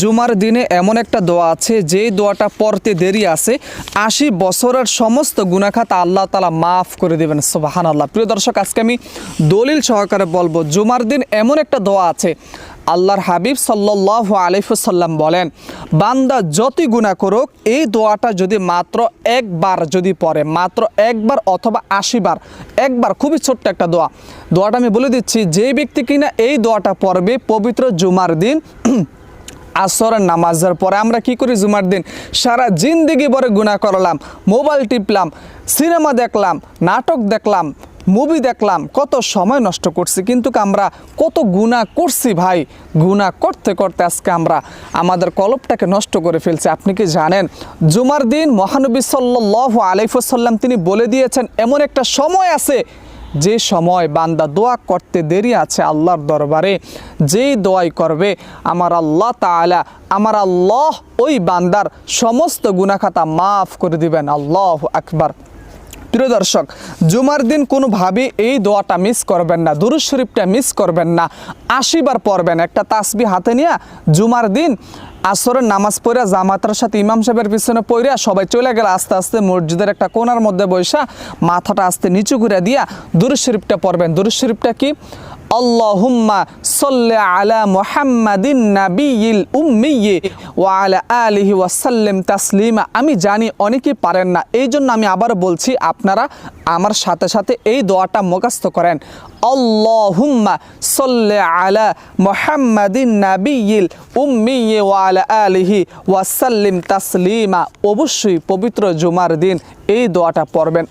জুমার দিনে এমন একটা দোয়া আছে, যেই দোয়াটা পড়তে দেরি আছে, আশি বছরের সমস্ত গুণাখাত আল্লাহ তালা মাফ করে দেবেন সোবাহান আল্লাহ প্রিয় দর্শক, আজকে আমি দলিল সহকারে বলব, জুমার দিন এমন একটা দোয়া আছে, আল্লাহর হাবিব সাল্লাহ আলিফুসাল্লাম বলেন, বান্দা যতই গুণা করুক, এই দোয়াটা যদি মাত্র একবার যদি পড়ে, মাত্র একবার অথবা আশিবার একবার খুবই ছোট্ট একটা দোয়া। দোয়াটা আমি বলে দিচ্ছি যে ব্যক্তি কিনা এই দোয়াটা পড়বে পবিত্র জুমার দিন আসরের নামাজের পরে আমরা কি করি জুমার দিন? সারা জিন্দিগি ভরে গুণা করলাম, মোবাইল টিপলাম, সিনেমা দেখলাম, নাটক দেখলাম মুভি দেখলাম, কত সময় নষ্ট করছি, কিন্তু আমরা কত গুণা করছি ভাই? গুণা করতে করতে আজকে আমরা আমাদের কলপটাকে নষ্ট করে ফেলছি। আপনি কি জানেন? জুমার দিন মহানবী সাল্লাহ আলাইফুসাল্লাম তিনি বলে দিয়েছেন, এমন একটা সময় আছে যে সময় বান্দা দোয়া করতে দেরি আছে আল্লাহর দরবারে, যেই দোয়াই করবে, আমার আল্লাহ তালা আমার আল্লাহ ওই বান্দার সমস্ত গুনাখাতা মাফ করে দিবেন। আল্লাহ আকবার। প্রিয় দর্শক জুমার দিন কোনোভাবে এই দোয়াটা মিস করবেন না দুরুজ শরীফটা মিস করবেন না আশিবার পড়বেন। একটা তাসবি হাতে নিয়ে জুমার দিন আসরের নামাজ পড়া জামাতার সাথে ইমাম সাহেবের পিছনে পড়া সবাই চলে গেল, আস্তে আস্তে মসজিদের একটা কোনার মধ্যে বৈশা মাথাটা আস্তে নিচু ঘুরে দিয়া দুরুজ শরীফটা পড়বেন। দুরুজ শরীফটা কি? আল্লাহুম্মা সাল্লি আলা মুহাম্মাদিন নাবিয়িল উম্মিয়্যি ওয়া আলা আলিহি ওয়া সাল্লিম তাসলিমা। আমি জানি অনেকেই পারেন না এই জন্য আমি আবার বলছি, আপনারা আমার সাথে সাথে এই দোয়াটা মুখস্থ করেন। আল্লাহুম্মা সাল্লি আলা মুহাম্মাদিন নাবিয়িল উম্মিয়্যি ওয়া আলা আলিহি ওয়া সাল্লিম তাসলিমা। অবশ্যই পবিত্র জুমার দিন এই দোয়াটা পড়বেন।